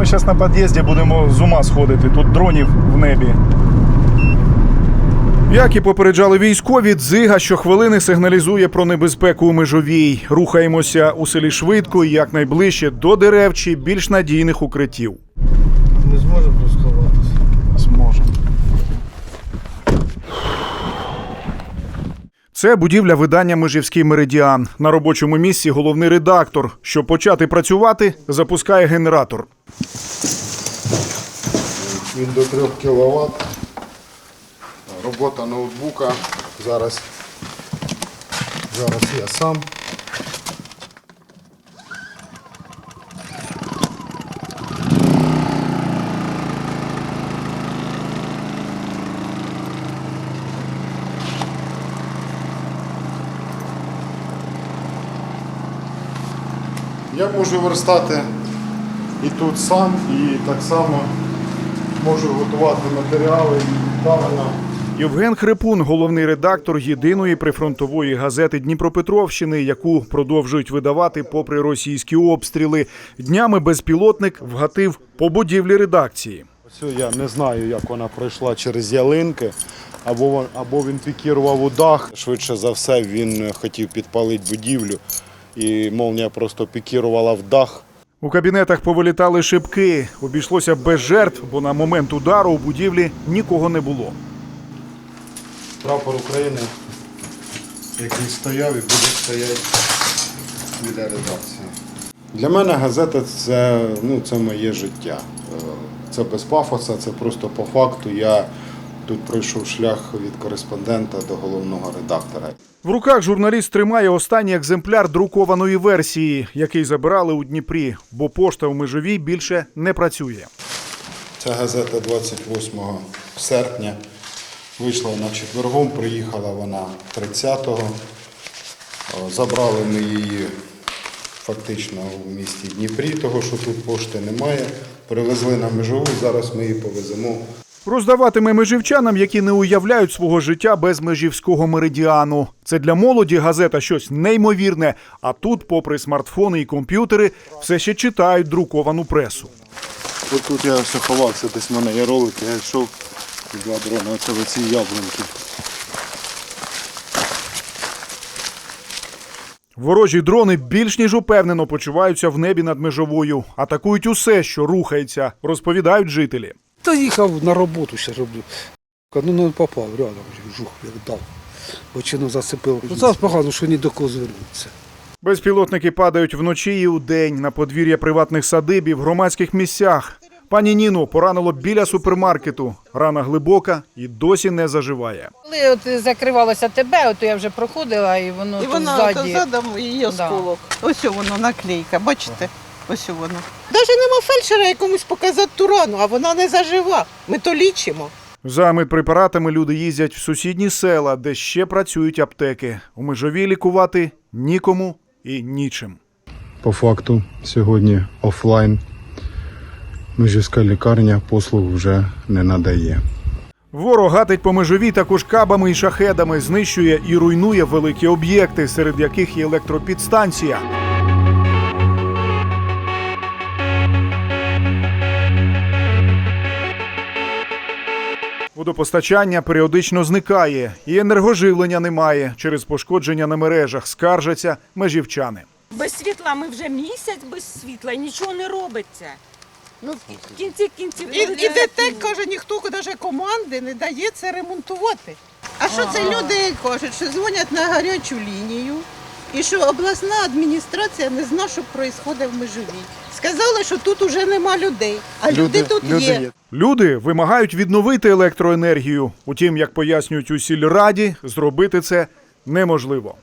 Ми зараз на під'їзді будемо з ума сходити. Тут дронів в небі. Як і попереджали військові, дзига щохвилини сигналізує про небезпеку у межовій. Рухаємося у селі швидко і якнайближче до дерев чи більш надійних укриттів. Не зможемо тут сховатися. Зможемо. Це будівля видання Межівський меридіан. На робочому місці головний редактор. Щоб почати працювати, запускає генератор. Він до 3 кВт. Робота ноутбука. Зараз, зараз я сам. Я можу верстати і тут сам, і так само можу готувати матеріали і правильно. Євген Хрипун, головний редактор єдиної прифронтової газети Дніпропетровщини, яку продовжують видавати попри російські обстріли. Днями безпілотник вгатив по будівлі редакції. Ось я не знаю, як вона пройшла через ялинки, або, або він пікірував у дах. Швидше за все, він хотів підпалити будівлю, і молнія просто пікірувала в дах. У кабінетах повилітали шибки. Обійшлося без жертв, бо на момент удару у будівлі нікого не було. Прапор України, який стояв і буде стояти біля редакції. Для мене газета це, ну, це моє життя. Е, Це без пафоса, це просто по факту. Я тут пройшов шлях від кореспондента до головного редактора. В руках журналіст тримає останній екземпляр друкованої версії, який забирали у Дніпрі, бо пошта в межовій більше не працює. Ця газета 28 серпня вийшла на четвергом, приїхала вона 30-го. Забрали ми її фактично у місті Дніпрі, того що тут пошти немає. Привезли на межову, зараз ми її повеземо. Роздаватиме межівчанам, які не уявляють свого життя без межівського меридіану. Це для молоді газета щось неймовірне. А тут, попри смартфони і комп'ютери, все ще читають друковану пресу. Ось тут я все ховався, десь в мене є ролики, я йшов і два дрони, оце в ці яблунки. Ворожі дрони більш ніж упевнено почуваються в небі над межовою, атакують усе, що рухається, розповідають жителі. Та їхав на роботу ще роблю. Ну не попав рядом, жух, як дав. Бочину зацепив. Ну, зараз погано, що ні до кого звернутися. Безпілотники падають вночі і удень на подвір'я приватних садибів, в громадських місцях. Пані Ніну поранило біля супермаркету. Рана глибока і досі не заживає. Коли от закривалося тебе, от я вже проходила, і воно І тут вона ззаді. задом її Да. осколок. Ось воно наклейка, бачите? Ось воно. Навіть нема фельдшера якомусь показати ту рану, а вона не зажива. Ми то лічимо. За медпрепаратами люди їздять в сусідні села, де ще працюють аптеки. У межовій лікувати нікому і нічим. По факту сьогодні офлайн. Межівська лікарня послуг вже не надає. Ворог гатить по межовій також кабами і шахедами, знищує і руйнує великі об'єкти, серед яких є електропідстанція. Водопостачання періодично зникає, і енергоживлення немає через пошкодження на мережах. Скаржаться межівчани. Без світла ми вже місяць без світла і нічого не робиться. Ну, в кінці кінців. І, і ДТЕК каже, ніхто навіть команди не дає це ремонтувати. А що це люди кажуть, що дзвонять на гарячу лінію і що обласна адміністрація не знає, що відбувається в межовій. Сказали, що тут уже нема людей, а люди, тут є. Люди вимагають відновити електроенергію. Утім, як пояснюють у сільраді, зробити це неможливо.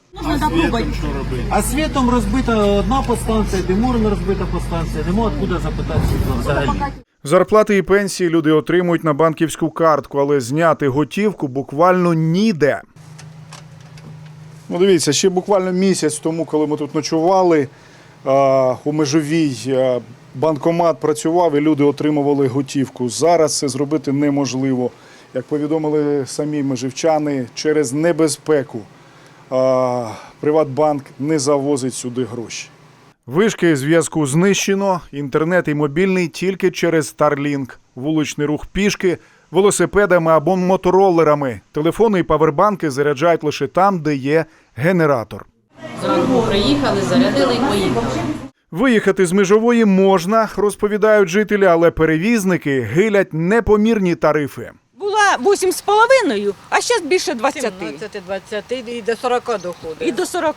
А світом розбита одна подстанція, Димуром розбита подстанція, нема откуда запитати взагалі. Зарплати і пенсії люди отримують на банківську картку, але зняти готівку буквально ніде. Ну, дивіться, ще буквально місяць тому, коли ми тут ночували, у межовій банкомат працював і люди отримували готівку. Зараз це зробити неможливо. Як повідомили самі межівчани, через небезпеку Приватбанк не завозить сюди гроші. Вишки зв'язку знищено, інтернет і мобільний тільки через Starlink, вуличний рух пішки, велосипедами або моторолерами. Телефони і павербанки заряджають лише там, де є генератор. Зранку приїхали, зарядили і поїхали. Виїхати з межової можна, розповідають жителі, але перевізники гилять непомірні тарифи. Була 8,5, а зараз більше 20. 20 і до 40 доходить. І до 40.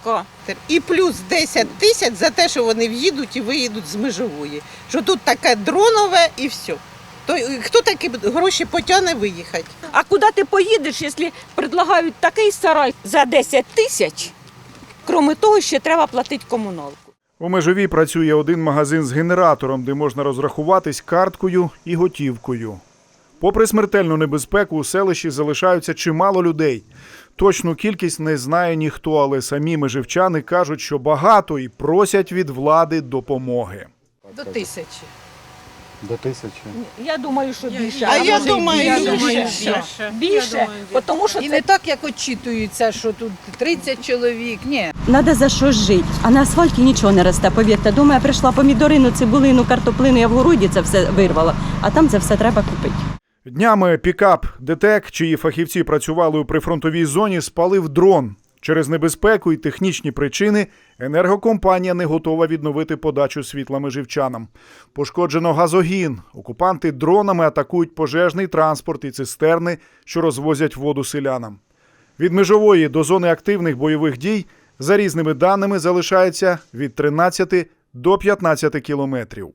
І плюс 10 тисяч за те, що вони в'їдуть і виїдуть з межової. Що тут таке дронове і все. То хто такі гроші потягне виїхати? А куди ти поїдеш, якщо предлагають такий сарай за 10 тисяч? Крім того, ще треба платити комуналку. У межовій працює один магазин з генератором, де можна розрахуватись карткою і готівкою. Попри смертельну небезпеку, у селищі залишаються чимало людей. Точну кількість не знає ніхто, але самі меживчани кажуть, що багато і просять від влади допомоги. До тисячі. До тисячі. Я думаю, що більше. А я може, думаю, більше. більше. більше. Більше, тому що І це не так, як очитується, що тут 30 чоловік. Ні. Надо за що жити. А на асфальті нічого не росте. Повірте, дома я прийшла помідорину, цибулину, картоплину, я в городі це все вирвала, а там це все треба купити. Днями пікап ДТЕК, чиї фахівці працювали у прифронтовій зоні, спалив дрон. Через небезпеку і технічні причини енергокомпанія не готова відновити подачу світла межівчанам. Пошкоджено газогін. Окупанти дронами атакують пожежний транспорт і цистерни, що розвозять воду селянам. Від межової до зони активних бойових дій за різними даними залишається від 13 до 15 кілометрів.